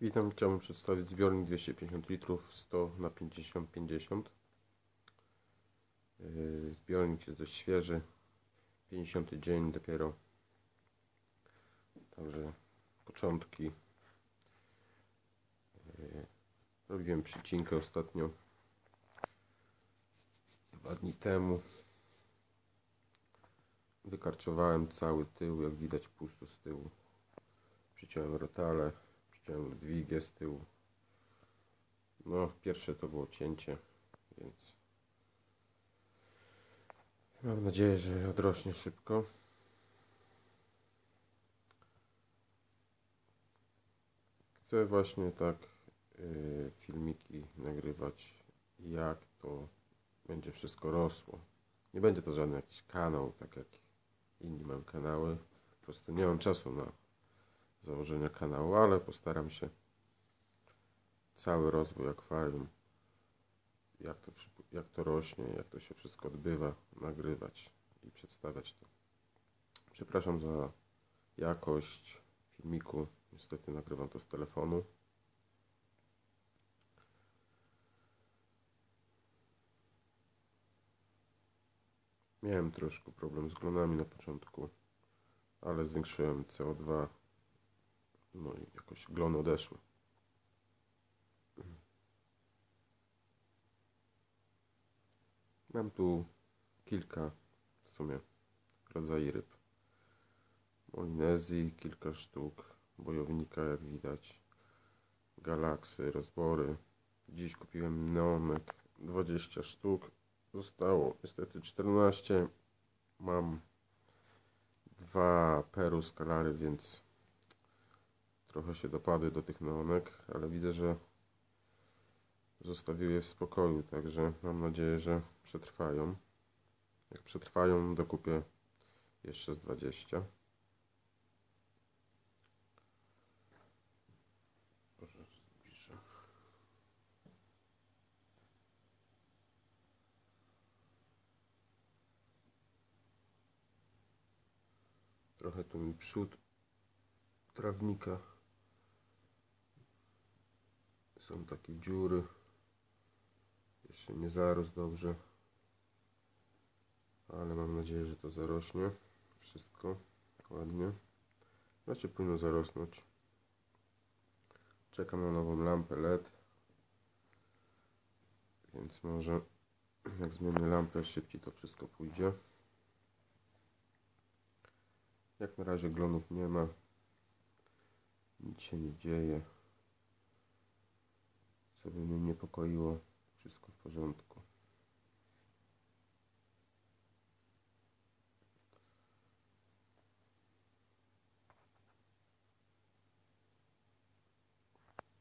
Witam, chciałbym przedstawić zbiornik 250 litrów 100 na 50 50. Yy, Zbiornik jest dość świeży, 50 dzień dopiero. Także początki. Yy, Robiłem przycinkę ostatnio. Dwa dni temu. Wykarczowałem cały tył, jak widać pusto z tyłu. Przyciąłem rotale, przyciąłem dźwigę z tyłu. No, pierwsze to było cięcie, więc mam nadzieję, że odrośnie szybko. Chcę właśnie tak y, filmiki nagrywać, jak to będzie wszystko rosło. Nie będzie to żaden jakiś kanał, tak jak inni mają kanały. Po prostu nie mam czasu na założenia kanału, ale postaram się cały rozwój akwarium, jak to, jak to rośnie, jak to się wszystko odbywa, nagrywać i przedstawiać to. Przepraszam za jakość filmiku. Niestety nagrywam to z telefonu. Miałem troszkę problem z glonami na początku, ale zwiększyłem CO2 no i jakoś glony odeszły. Mam tu kilka w sumie rodzajów ryb. Molinezji kilka sztuk, bojownika jak widać, galaksy, rozbory. Dziś kupiłem neonek 20 sztuk. Zostało niestety 14. Mam dwa peru skalary, więc trochę się dopadły do tych neonek, ale widzę, że zostawiły je w spokoju, także mam nadzieję, że przetrwają. Jak przetrwają, dokupię jeszcze z 20. Może zbliżę. Trochę tu mi przód trawnika są takie dziury. Jeszcze nie zarósł dobrze. Ale mam nadzieję, że to zarośnie wszystko ładnie. Znaczy powinno zarosnąć. Czekam na nową lampę LED. Więc może jak zmienię lampę szybciej to wszystko pójdzie. Jak na razie glonów nie ma. Nic się nie dzieje co by mnie niepokoiło. Wszystko w porządku.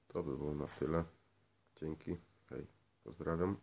To by było na tyle. Dzięki. Hej pozdrawiam